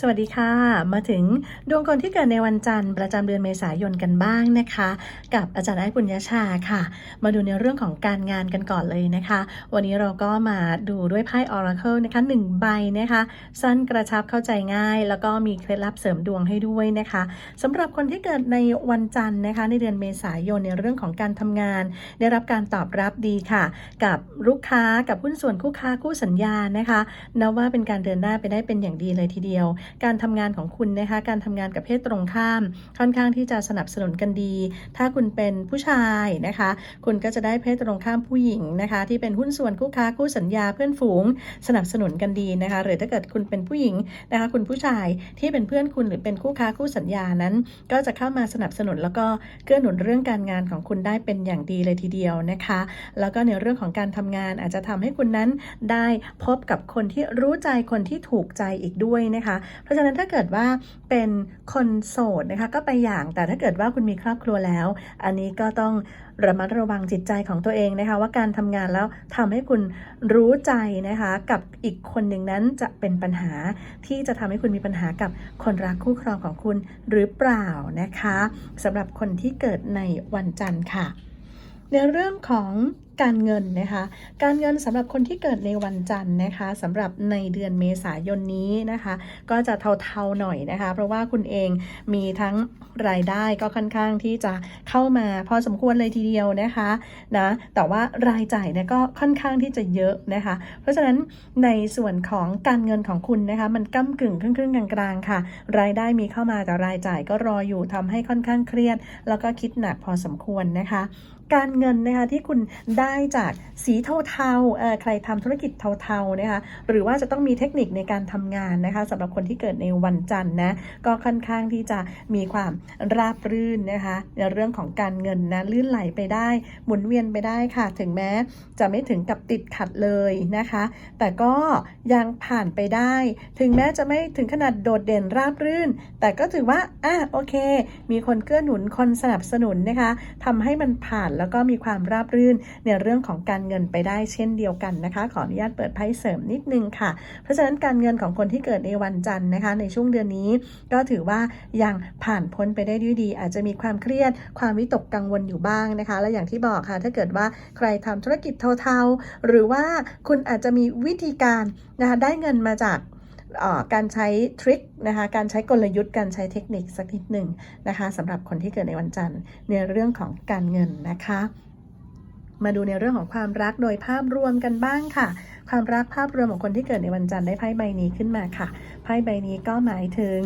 สวัสดีค่ะ มาถึงดวงคนที่เกิดในวันจันทร์ประจำเดือนเมษายนกันบ้างนะคะ กับอาจารย์ไอ้ปุญญาชาค่ะ มาดูในเรื่องของการงานกันก่อนเลยนะคะ วันนี้เราก็มาดูด้วยไพ่ Oracle นะคะหนึ่งใบนะคะ สั้นกระชับเข้าใจง่าย แล้วก็มีเคล็ดลับเสริมดวงให้ด้วยนะคะสำหรับคนที่เกิดในวันจันทร์นะคะ ในเดือนเมษายนในเรื่องของการทำงาน ได้รับการตอบรับดีค่ะ กับลูกค้ากับหุ้นส่วนคู่ค้าคู่สัญญานะคะนับว่าเป็นการเดินหน้าไปได้เป็นอย่างดีเลยทีเดียวการทำงานของคุณนะคะการทำงานกับเพศตรงข้าม ค่อนข้างที่จะสนับสนุนกันดี ถ้าคุณเป็นผู้ชายนะคะ คุณก็จะได้เพศตรงข้ามผู้หญิงนะคะ ที่เป็นหุ้นส่วนคู่ค้าคู่สัญญาเพื่อนฝูง สนับสนุนกันดีนะคะ หรือถ้าเกิดคุณเป็นผู้หญิงนะคะ คุณผู้ชายที่เป็นเพื่อนคุณหรือเป็นคู่ค้าคู่สัญญานั้น ก็จะเข้ามาสนับสนุนแล้วก็เกื้อหนุนเรื่องการงานของคุณได้เป็นอย่างดีเลยทีเดียวนะคะ แล้วก็ในเรื่องของการทำงานอาจจะทำให้คุณนั้นได้พบกับคนที่รู้ใจคนที่ถูกใจอีกด้วยนะคะเพราะฉะนั้นถ้าเกิดว่าเป็นคนโสดนะคะก็ไปอย่างแต่ถ้าเกิดว่าคุณมีครอบครัวแล้ว อันนี้ก็ต้องระมัดระวังจิตใจของตัวเองนะคะ ว่าการทำงานแล้วทำให้คุณรู้ใจนะคะ กับอีกคนหนึ่งนั้นจะเป็นปัญหาที่จะทำให้คุณมีปัญหากับคนรักคู่ครองของคุณหรือเปล่านะคะสำหรับคนที่เกิดในวันจันทร์ค่ะ ในเรื่องของ การเงินนะคะ การเงินสำหรับคนที่เกิดในวันจันทร์นะคะสำหรับในเดือนเมษายนนี้นะคะ ก็จะเทาๆหน่อยนะคะ เพราะว่าคุณเองมีทั้งรายได้ก็ค่อนข้างที่จะเข้ามาพอสมควรเลยทีเดียวนะคะนะแต่ว่ารายจ่ายเนี่ยก็ค่อนข้างที่จะเยอะนะคะ เพราะฉะนั้นในส่วนของการเงินของคุณนะคะมันก้ากึ่งครึ่งๆกลางๆค่ะ รายได้มีเข้ามาแต่รายจ่ายก็รออยู่ทำให้ค่อนข้างเครียด แล้วก็คิดหนักพอสมควรนะคะ การเงินนะคะที่คุณได้ได้จากสีเทาๆใครทำธุรกิจเทาๆนะคะหรือว่าจะต้องมีเทคนิคในการทำงานนะคะสำหรับคนที่เกิดในวันจันทร์นะก็ค่อนข้างที่จะมีความราบรื่นนะคะในเรื่องของการเงินนะลื่นไหลไปได้หมุนเวียนไปได้ค่ะ ถึงแม้จะไม่ถึงกับติดขัดเลยนะคะ แต่ก็ยังผ่านไปได้ ถึงแม้จะไม่ถึงขนาดโดดเด่นราบรื่น แต่ก็ถือว่าอะโอเค มีคนเกื้อหนุนคนสนับสนุนนะคะทำให้มันผ่านแล้วก็มีความราบรื่นในเรื่องของการเงินไปได้เช่นเดียวกันนะคะ ขออนุญาตเปิดไพ่เสริมนิดนึงค่ะ เพราะฉะนั้นการเงินของคนที่เกิดในวันจันทร์นะคะ ในช่วงเดือนนี้ก็ถือว่ายังผ่านพ้นไปได้ด้วยดี อาจจะมีความเครียด ความวิตกกังวลอยู่บ้างนะคะ และอย่างที่บอกค่ะ ถ้าเกิดว่าใครทำธุรกิจเทาๆหรือว่าคุณอาจจะมีวิธีการนะคะได้เงินมาจากการใช้ทริคนะคะ การใช้กลยุทธ์ การใช้เทคนิคสักนิดหนึ่งนะคะสำหรับคนที่เกิดในวันจันทร์ในเรื่องของการเงินนะคะ มาดูในเรื่องของความรักโดยภาพรวมกันบ้างค่ะ ความรักภาพรวมของคนที่เกิดในวันจันทร์ได้ไพ่ใบนี้ขึ้นมาค่ะ ไพ่ใบนี้ก็หมายถึง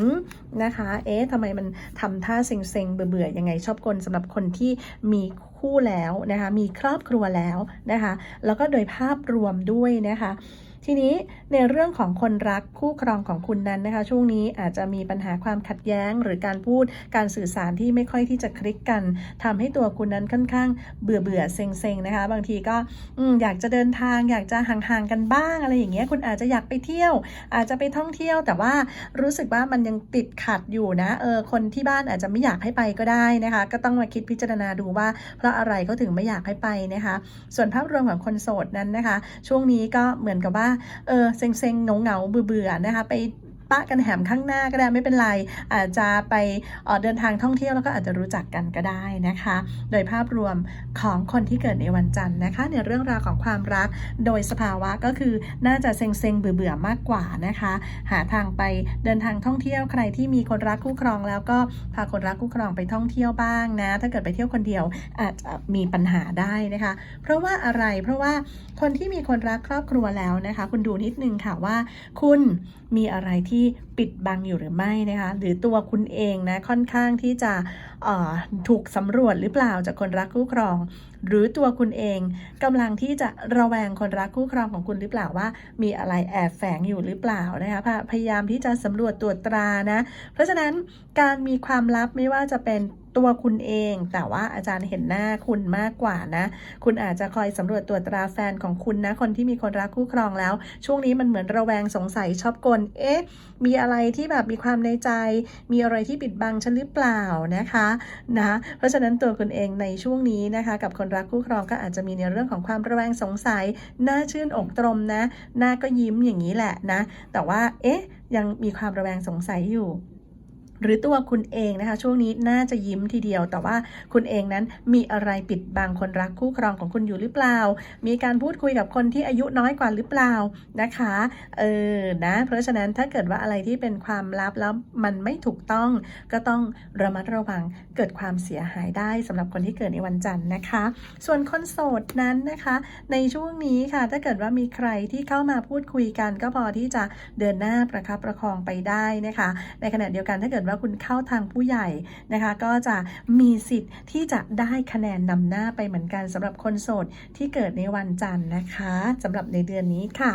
นะคะ เอ๊ะทำไมมันทำท่าเซ็งๆ เบื่อๆ ยังไงชอบกลสำหรับคนที่มีคู่แล้วนะคะ มีครอบครัวแล้วนะคะ แล้วก็โดยภาพรวมด้วยนะคะ ทีนี้ในเรื่องของคนรักคู่ครองของคุณนั้นนะคะ ช่วงนี้อาจจะมีปัญหาความขัดแย้ง หรือการพูดการสื่อสารที่ไม่ค่อยที่จะคลิกกันทำให้ตัวคุณนั้นค่อนข้างเบื่อเบื่อเซ็งเซ็งๆนะคะ บางทีก็อืมอยากจะเดินทาง อยากจะห่างๆกันบ้างอะไรอย่างเงี้ยคุณอาจจะอยากไปเที่ยว อาจจะไปท่องเที่ยว แต่ว่ารู้สึกว่ามันยังติดขัดอยู่นะเออคนที่บ้านอาจจะไม่อยากให้ไปก็ได้นะคะ ก็ต้องมาคิดพิจารณาดูว่า เพราะอะไรเขาถึงไม่อยากให้ไปนะคะ ส่วนภาพรวมของคนโสดนั้นนะคะ ช่วงนี้ก็เหมือนกับว่าเออเซ็งเซ็งเงาเงาๆเบื่อเบื่อๆนะคะไป ปะกันแหมข้างหน้าก็ได้ไม่เป็นไร อาจจะไปเดินทางท่องเที่ยวแล้วก็อาจจะรู้จักกันก็ได้นะคะ โดยภาพรวมของคนที่เกิดในวันจันทร์นะคะ ในเรื่องราวของความรัก โดยสภาวะก็คือน่าจะเซ็งเซ็งๆเบื่อเบื่อๆมากกว่านะคะ หาทางไปเดินทางท่องเที่ยวใครที่มีคนรักคู่ครองแล้วก็พาคนรักคู่ครองไปท่องเที่ยวบ้างนะ ถ้าเกิดไปเที่ยวคนเดียวอาจจะมีปัญหาได้นะคะ เพราะว่าอะไรเพราะว่าคนที่มีคนรักครอบครัวแล้วนะคะ คุณดูนิดนึงค่ะว่า คุณมีอะไรที่ปิดบังอยู่หรือไม่นะคะหรือตัวคุณเองนะค่อนข้างที่จะถูกสำรวจหรือเปล่าจากคนรักคู่ครอง หรือตัวคุณเองกำลังที่จะระแวงคนรักคู่ครองของคุณหรือเปล่าว่า มีอะไรแอบแฝงอยู่หรือเปล่านะคะพยพยายามที่จะสำรวจตรวจตรานะเพราะฉะนั้นการมีความลับไม่ว่าจะเป็น ตัวคุณเอง แต่ว่าอาจารย์เห็นหน้าคุณมากกว่านะ คุณอาจจะคอยสำรวจตรวจตราแฟนของคุณนะ คนที่มีคนรักคู่ครองแล้ว ช่วงนี้มันเหมือนระแวงสงสัยชอบกล เอ๊ะ มีอะไรที่แบบมีความในใจ มีอะไรที่ปิดบังฉันหรือเปล่านะคะนะ เพราะฉะนั้นตัวคุณเองในช่วงนี้นะคะ กับคนรักคู่ครองก็อาจจะมีในเรื่องของความระแวงสงสัย หน้าชื่นอกตรมนะ หน้าก็ยิ้มอย่างนี้แหละนะ แต่ว่า เอ๊ะ ยังมีความระแวงสงสัยอยู่ หรือตัวคุณเองนะคะ ช่วงนี้น่าจะยิ้มทีเดียว แต่ว่าคุณเองนั้นมีอะไรปิดบังคนรักคู่ครองของคุณอยู่หรือเปล่า มีการพูดคุยกับคนที่อายุน้อยกว่าหรือเปล่านะคะเออนะเพราะฉะนั้นถ้าเกิดว่าอะไรที่เป็นความลับแล้วมันไม่ถูกต้องก็ต้องระมัดระวังเกิดความเสียหายได้สำหรับคนที่เกิดในวันจันทร์นะคะ ส่วนคนโสดนั้นนะคะ ในช่วงนี้ค่ะ ถ้าเกิดว่ามีใครที่เข้ามาพูดคุยกัน ก็พอที่จะเดินหน้าประคับประคองไปได้นะคะ ในขณะเดียวกันถ้าเกิดว่าคุณเข้าทางผู้ใหญ่นะคะ ก็จะมีสิทธิ์ที่จะได้คะแนนนำหน้าไปเหมือนกันสำหรับคนโสดที่เกิดในวันจันทร์นะคะสำหรับในเดือนนี้ค่ะ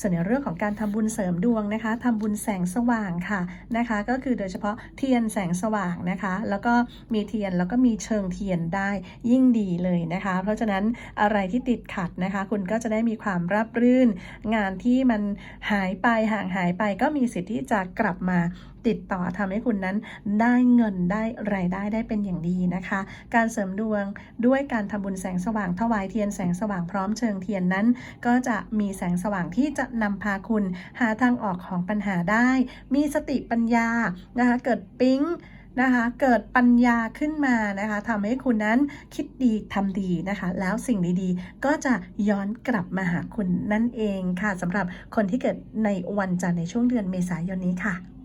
ส่วนในเรื่องของการทำบุญเสริมดวงนะคะทำบุญแสงสว่างค่ะนะคะ ก็คือโดยเฉพาะเทียนแสงสว่างนะคะ แล้วก็มีเทียนแล้วก็มีเชิงเทียนได้ยิ่งดีเลยนะคะ เพราะฉะนั้นอะไรที่ติดขัดนะคะ คุณก็จะได้มีความราบรื่น งานที่มันหายไปห่างหายไปก็มีสิทธิ์ที่จะกลับมาติดต่อทำให้คุณนั้นได้เงินได้รายได้ได้เป็นอย่างดีนะคะ การเสริมดวงด้วยการทำบุญแสงสว่างถวายเทียนแสงสว่างพร้อมเชิงเทียนนั้น ก็จะมีแสงสว่างที่จะนำพาคุณหาทางออกของปัญหาได้ มีสติปัญญานะคะเกิดปิ๊งนะคะเกิดปัญญาขึ้นมานะคะทำให้คุณนั้นคิดดีทำดีนะคะ แล้วสิ่งดีๆ ก็จะย้อนกลับมาหาคุณนั่นเองค่ะสำหรับคนที่เกิดในวันจันทร์ในช่วงเดือนเมษายนนี้ค่ะ